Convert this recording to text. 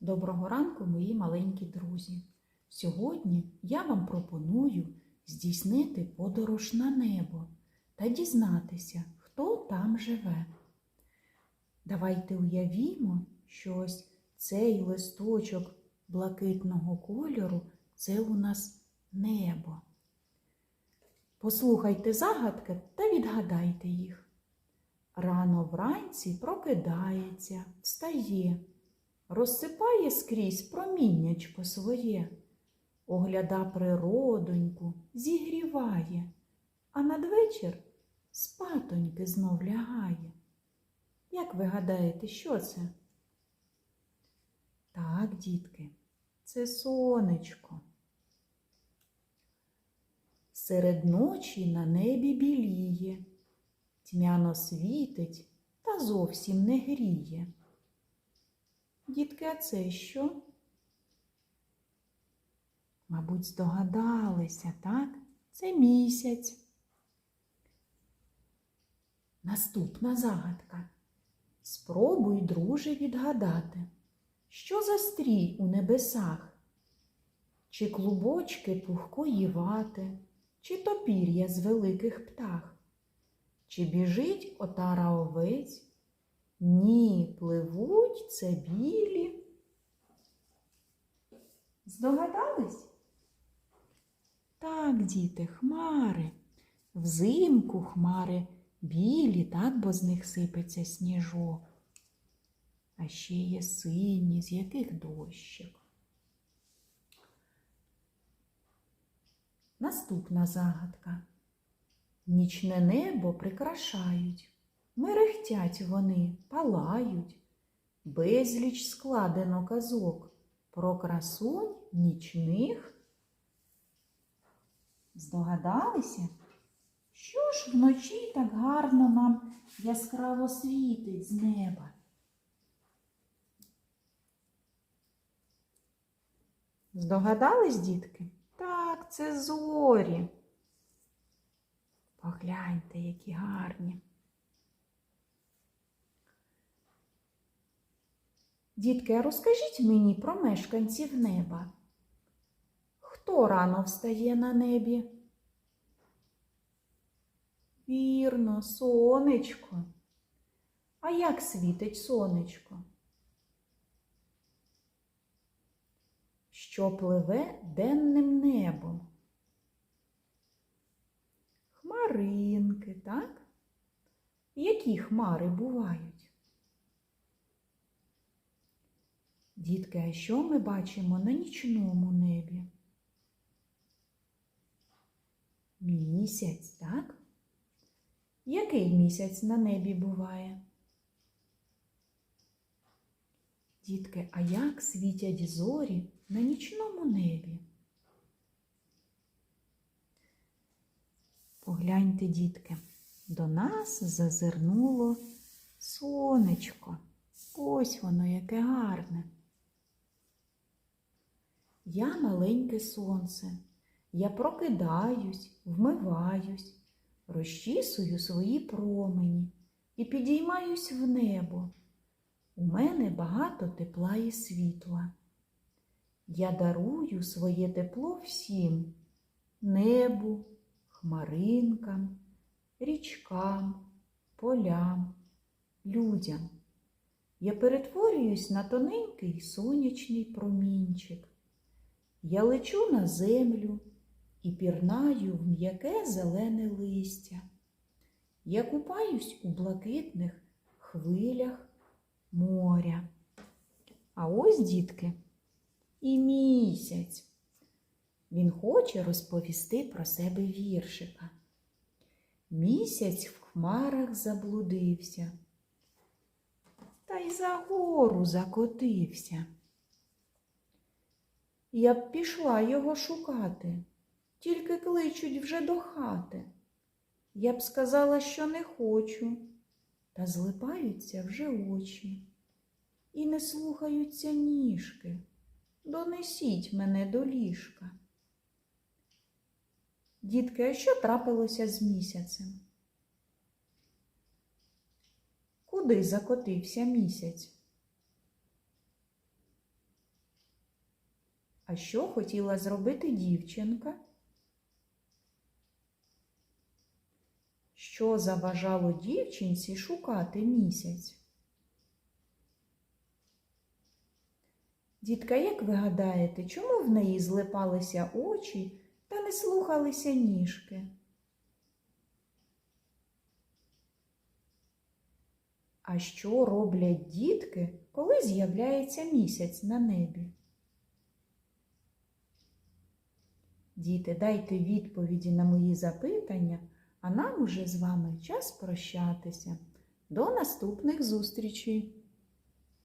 Доброго ранку, мої маленькі друзі. Сьогодні я вам пропоную здійснити подорож на небо та дізнатися, хто там живе. Давайте уявімо, що ось цей листочок блакитного кольору це у нас небо. Послухайте загадки та відгадайте їх. Рано вранці прокидається, встає, розсипає скрізь проміннячко своє, огляда природоньку, зігріває, а надвечір спатоньки знов лягає. Як ви гадаєте, що це? Так, дітки, це сонечко. Серед ночі на небі біліє, тьмяно світить та зовсім не гріє. Дітки, а це що? Мабуть, здогадалися, так? Це місяць. Наступна загадка. Спробуй, друже, відгадати, що за стрій у небесах? Чи клубочки пухкої вати, чи то пір'я з великих птах? Чи біжить отара овець? Ні, пливуть це білі. Здогадались? Так, діти, хмари. Взимку хмари білі, так, бо з них сипеться сніжок. А ще є сині, з яких дощик. Наступна загадка. Нічне небо прикрашають, мерехтять вони, палають, безліч складено казок про красунь нічних. Здогадалися? Що ж вночі так гарно нам яскраво світить з неба? Здогадались, дітки? Так, це зорі. Погляньте, які гарні. Дітки, розкажіть мені про мешканців неба. Хто рано встає на небі? Вірно, сонечко. А як світить сонечко? Що пливе денним небом? Хмаринки, так? Які хмари бувають? Дітки, а що ми бачимо на нічному небі? Місяць, так? Який місяць на небі буває? Дітки, а як світять зорі на нічному небі? Погляньте, дітки, до нас зазирнуло сонечко. Ось воно яке гарне. Я маленьке сонце. Я прокидаюсь, вмиваюсь, розчісую свої промені і підіймаюсь в небо. У мене багато тепла і світла. Я дарую своє тепло всім небу, хмаринкам, річкам, полям, людям. Я перетворююсь на тоненький сонячний промінчик. Я лечу на землю і пірнаю в м'яке зелене листя. Я купаюсь у блакитних хвилях моря. А ось, дітки, і місяць. Він хоче розповісти про себе віршика. Місяць в хмарах заблудився, та й за гору закотився. Я б пішла його шукати, тільки кличуть вже до хати. Я б сказала, що не хочу, та злипаються вже очі і не слухаються ніжки. Донесіть мене до ліжка. Дітки, а що трапилося з місяцем? Куди закотився місяць? А що хотіла зробити дівчинка? Що заважало дівчинці шукати місяць? Дітка, як ви гадаєте, чому в неї злипалися очі та не слухалися ніжки? А що роблять дітки, коли з'являється місяць на небі? Діти, дайте відповіді на мої запитання, а нам уже з вами час прощатися. До наступних зустрічей!